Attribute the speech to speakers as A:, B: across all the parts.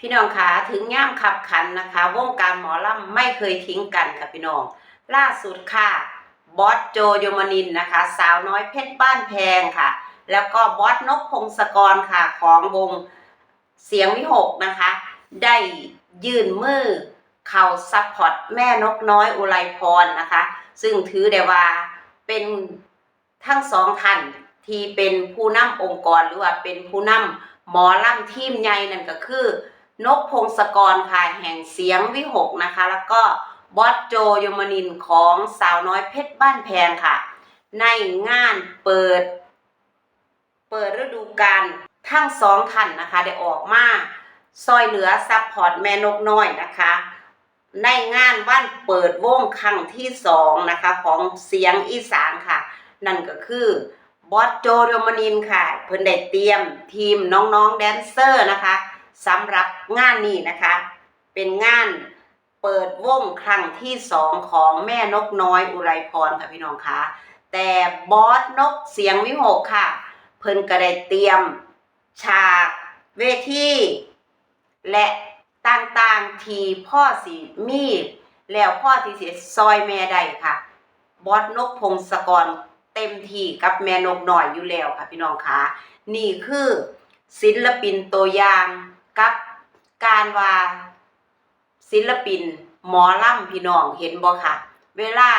A: พี่น้องคะถึงย่ามขับขันนะคะ วงการหมอลำไม่เคยทิ้งกันค่ะพี่น้อง ล่าสุดค่ะบอสโจโยมนินนะคะ สาวน้อยเพชรบ้านแพงค่ะ แล้วก็บอสนกพงศกรค่ะของวงเสียงวิหกนะคะ ได้ยื่นมือเข่าซัพพอร์ตแม่นกน้อยอุไรพรนะคะ ซึ่งถือได้ว่าเป็นทั้งสองท่านที่เป็นผู้นำองค์กรหรือว่าเป็นผู้นำหมอลำทีมใหญ่นั่นก็คือ นกพงศกรค่ะแห่งเสียงวิหกนะคะ แล้วก็บอสโจยมนินของสาวน้อยเพชรบ้านแพงค่ะ ในงานเปิด เปิดฤดูกาลทั้งสองท่านนะคะ ได้ออกมาซอยเหลือซัพพอร์ตแม่นกน้อยนะคะ ในงานวันเปิดวงครั้งที่สองนะคะของเสียงอีสานค่ะ นั่นก็คือบอสโจโยมนินค่ะ เพิ่นได้เตรียมทีมน้องๆแดนเซอร์นะคะ สำหรับงานนี้นะคะ เป็นงานเปิดวงครั้งที่สองของแม่นกน้อยอุไรพรค่ะพี่น้องคะแต่บอสนกเสียงวิหกค่ะ เพิ่นก็ได้เตรียมฉากเวทีและต่างๆที่พ่อสิมีแล้วพ่อที่เสิซอยแม่ได้ค่ะ บอสนกพงศกรเต็มที่กับแม่นกหน่อยอยู่แล้วค่ะพี่น้องคะนี่คือศิลปินตัวอย่าง กับการว่าศิลปิน หมอลำพี่น้องเห็นบ่ค่ะ เวลา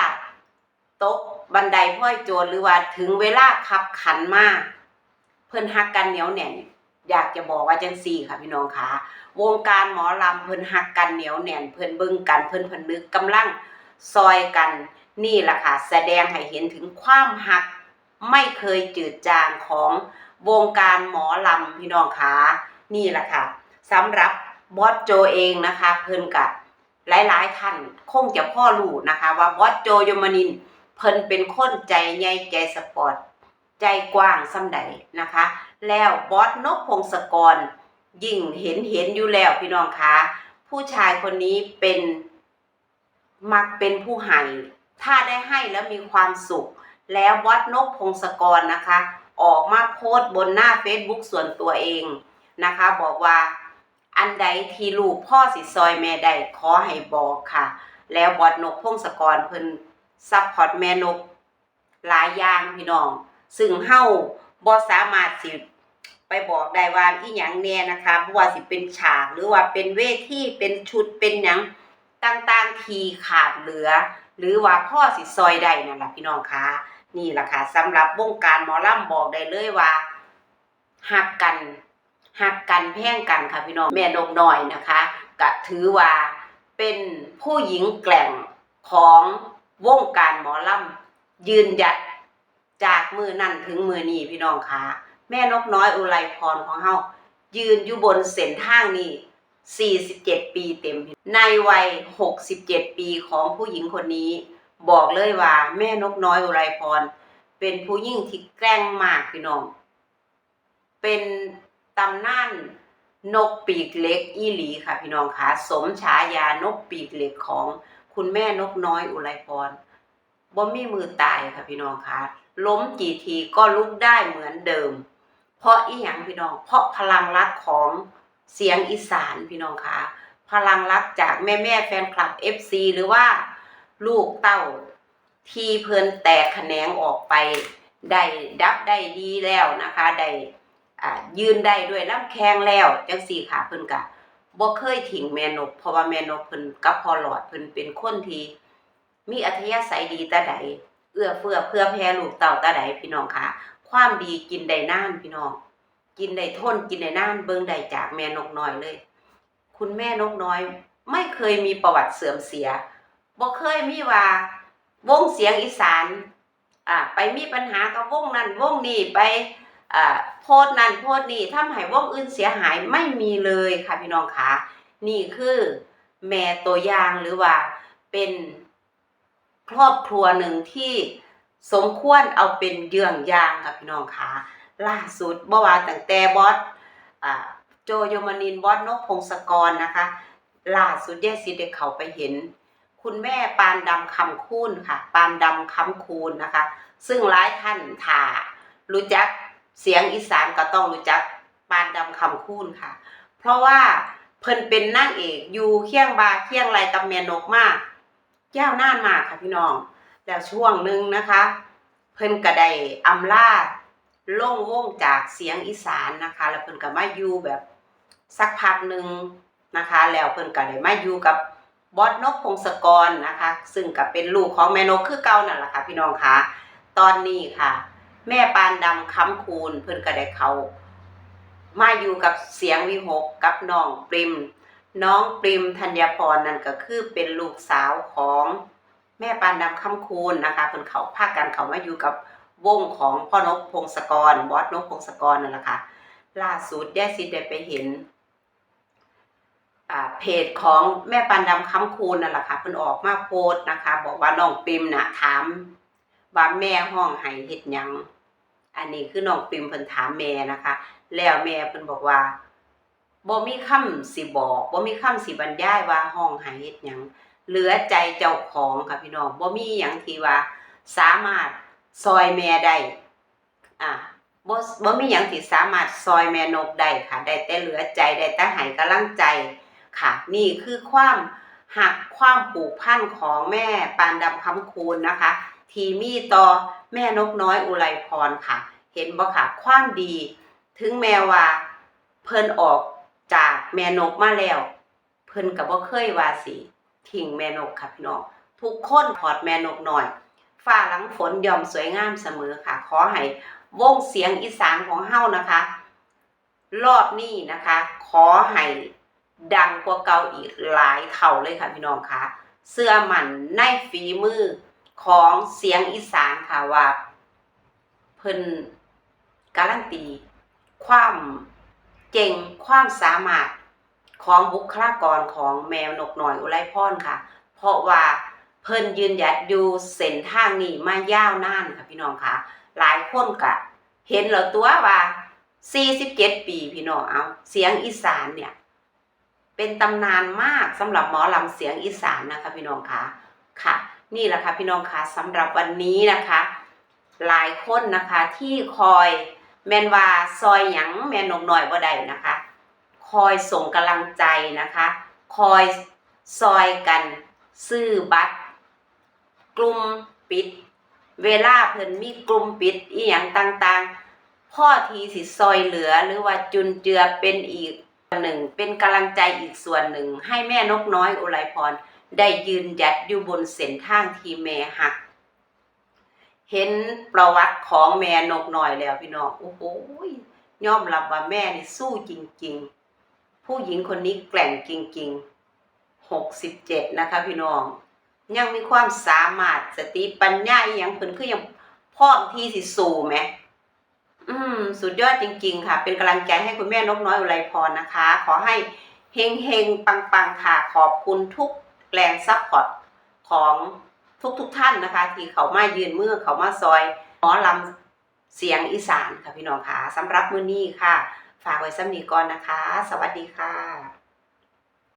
A: ตกบันไดพ่อยโจรหรือว่าถึงเวลาขับขันมาเพิ่นฮักกันเหนียวแน่นอยากจะบอกว่าจังซี่ค่ะพี่น้องคะวงการหมอลำเพิ่นฮักกันเหนียวแน่น เพิ่นเบิ่งกันเพิ่นพนึกกำลังซอยกันนี่แหละค่ะ แสดงให้เห็นถึงความหักไม่เคยจืดจางของวงการหมอลำพี่น้องคะนี่แหละค่ะ สำหรับบอสโจเองนะคะเพิ่นกับหลาย ๆ ท่านคงจะพ่อรู้นะคะ ว่าบอสโจยมนินเพิ่นเป็นคนใจใหญ่ใจสปอร์ตใจกว้างส่ำใดนะคะ แล้วบอสนกพงศกร ยิ่งเห็นเห็นอยู่แล้วพี่น้องคะผู้ชายคนนี้เป็นมักเป็นผู้ให้ถ้าได้ให้แล้วมีความสุข แล้ววัดนกพงศกรนะคะ ออกมาโพสต์บนหน้า Facebook ส่วนตัวเองนะคะ บอกว่า อันใดที่ลูกพ่อสิซอยแม่ได้ขอให้บอกค่ะ แล้วบอดนกพงศกรเพิ่นซัพพอร์ตแม่นกหลายอย่างพี่น้อง ซึ่งเฮาบ่สามารถสิไปบอกได้ว่าอีหยังแน่นะคะบ่ว่าสิเป็นฉากหรือว่าเป็นเวทีเป็นชุดเป็นหยังต่างๆที่ขาดเหลือ หรือว่าพ่อสิซอยได้นั่นล่ะพี่น้องคะนี่ล่ะค่ะสำหรับวงการหมอลำบอกได้เลยว่าหักกัน หักกันแพ่งกันค่ะพี่น้องแม่นกน้อยนะคะก็ถือว่าเป็นผู้หญิงแกร่งของวงการหมอลำยืนหยัดจากมือนั่นถึงมือนี้พี่น้องคะแม่นกน้อยอุไรพรของเฮายืนอยู่บนเส้นทางนี้47 ปีเต็ม ในวัย 67 ปีของผู้หญิงคนนี้ บอกเลยว่า แม่นกน้อยอุไรพร เป็นผู้หญิงที่แกร่งมากพี่น้อง เป็น ตำนานนกปีกเล็กอีหลีค่ะพี่น้องคะสมฉายานกปีกเล็กของคุณแม่นกน้อยอุไรพรบ่มีมือตายค่ะพี่น้องคะล้มกี่ทีก็ลุกได้เหมือนเดิม เพราะอีหยังพี่น้อง เพราะพลังรักของเสียงอีสานพี่น้องคะพลังรักจากแม่แม่แฟนคลับ FC หรือว่าลูกเต้าที่เพิ่นแตกแขนงออกไปได้ดับได้ดีแล้วนะคะได้ อ่ายืนได้ด้วยลำแข้งแล้วจังสี่ค่ะเพิ่นก็บ่เคยทิ้งแม่นกเพราะว่าแม่นกเพิ่นกับพ่อหลอดเพิ่นเป็นคนที่มีอัธยาศัยดีตาใดเอื้อเฟื้อเพื่อแผ่ลูกเต้าตาใดพี่น้องค่ะ ความดีกินได้นานพี่น้อง กินได้ทนกินได้นานเบิ่งได้จากแม่นกน้อยเลย คุณแม่นกน้อย ไม่เคยมีประวัติเสื่อมเสียบ่เคยมีว่าวงเสียงอีสานอ่าไปมีปัญหากับวงนั้นวงนี้ไป โพดนั้นโพดนี้ทำให้วงอื่นเสียหายไม่มีเลยค่ะพี่น้องคะนี่คือแม่ตัวอย่างหรือว่าเป็นครอบครัวหนึ่งที่สมควรเอาเป็นเยื่องอย่างค่ะพี่น้องคะล่าสุดเมื่อวานตั้งแต่บอสอโจโยมานินบอสนกพงศกรนะคะ ล่าสุดแยสิได้เขาไปเห็น คุณแม่ปานดำคำคูณค่ะ ปานดำคำคูณนะคะ ซึ่งหลายท่านถ้ารู้จัก เสียงอีสานก็ต้องรู้จักปานดำคำคูณค่ะ เพราะว่าเพิ่นเป็นนางเอกอยู่เคียงบาเคียงไรกับแม่นกมากยาวน่านมากค่ะพี่น้อง แล้วช่วงหนึ่งนะคะ เพิ่นก็ได้อำลาล่งวงจากเสียงอีสานนะคะ แล้วเพิ่นก็มาอยู่แบบสักพักหนึ่งนะคะ แล้วเพิ่นก็ได้มาอยู่กับบอสนกพงศกรนะคะ ซึ่งก็เป็นลูกของแม่นกคือเก่านั่นแหละค่ะพี่น้องคะตอนนี้ค่ะ แม่ปานดำค้ำคูณเพิ่นก็ได้เขามาอยู่กับเสียงวิหกกับน้องปริม น้องปริมธัญพรนั่นก็คือเป็นลูกสาวของแม่ปานดำค้ำคูณนะคะเพิ่นเขาพากันเขามาอยู่กับวงของพ่อนกพงศกรบอสนกพงศกรนั่นแหละค่ะล่าสุดยายซิดได้ไปเห็นอ่าเพจของแม่ปานดำค้ำคูณนั่นแหละค่ะเพิ่นออกมาโพสต์นะคะ บอกว่าน้องปิมน่ะถามว่าแม่ห้องไห้เฮ็ดหยัง อันนี้คือน้องปิมเพิ่นถามแม่นะคะ แล้วแม่เพิ่นบอกว่าบ่มีคำสิบอกบ่มีคำสิบรรยายว่าห้องไห้เฮ็ดหยังเหลือใจเจ้าของค่ะพี่น้องบ่มีหยังที่ว่า สามารถซอยแม่ได้อ่าบ่บ่มีหยังที่สามารถซอยแม่นกได้ค่ะ ได้แต่เหลือใจได้แต่ให้กำลังใจค่ะ นี่คือความหักความผูกพันของแม่ปานดำคำคูณนะคะ ทีมีต่อแม่นกน้อยอุไรพรค่ะ เห็นบ่ค่ะความดี ถึงแม้ว่า เพิ่นออกจากแม่นกมาแล้ว เพิ่นก็บบ่เคยว่าสิทิ้งแม่นกค่ะพี่น้องทุกคนถอดแม่นกน้อยฟ้าหลังฝนย่อมสวยงามเสมอค่ะ ขอให้วงเสียงอีสานของเฮานะคะ รอบนี้นะคะ ขอให้ดังกว่าเก่าอีกหลายเท่าเลยค่ะพี่น้องคะเสื้อมันในฝีมือ ของเสียงอีสานค่ะว่าเพิ่นการันตี ความเก่งความสามารถของบุคลากรของแมวนกหน่อยอุไรพรค่ะ เพราะว่าเพิ่นยืนหยัดอยู่เส้นทางนี้มายาวนานค่ะพี่น้องค่ะ หลายคนก็เห็นแล้วตัวว่า47 ปีพี่น้องเอาเสียงอีสานเนี่ย เป็นตำนานมากสำหรับหมอลำเสียงอีสานนะคะพี่น้องค่ะค่ะ นี่แหละค่ะพี่น้องคะสำหรับวันนี้นะคะ หลายคนนะคะที่คอยแมนว่าซอยหยังแมนนกหน่อยบ่ได้นะคะ คอยส่งกำลังใจนะคะ คอยซอยกันซื้อบัตร กลุ่มปิด เวลาเพิ่นมีกลุ่มปิดอีหยังต่างๆ พ่อทีสิซอยเหลือหรือว่าจุนเจือเป็นอีกส่วนหนึ่งเป็นกำลังใจอีกส่วนหนึ่ง ให้แม่นกน้อยอุไรพร ได้ยืนหยัดอยู่บนเส้นทางที่แม่หัก เห็นประวัติของแม่นกน้อยแล้วพี่น้องโอ้โหยอมรับว่าแม่นี่สู้จริง ๆ ผู้หญิงคนนี้แกร่งจริง ๆ หกสิบเจ็ดนะคะพี่น้อง ยังมีความสามารถสติปัญญาอย่างเพิ่นคือยังพร้อมที่สิสู้แหมอืม สุดยอดจริง ๆ ค่ะ เป็นกำลังใจให้คุณแม่นกน้อยอุไรพรนะคะ ขอให้เฮงเฮงปังปังๆค่ะ ขอบคุณทุก แรงซัพพอร์ตของทุกๆทท่านนะคะ ที่เขามายืนมือเขามาซอยหมอลำเสียงอีสานค่ะพี่น้องค่ะสำหรับมื้อนี้ค่ะ ฝากไว้สำนีก่อนนะคะ สวัสดีค่ะ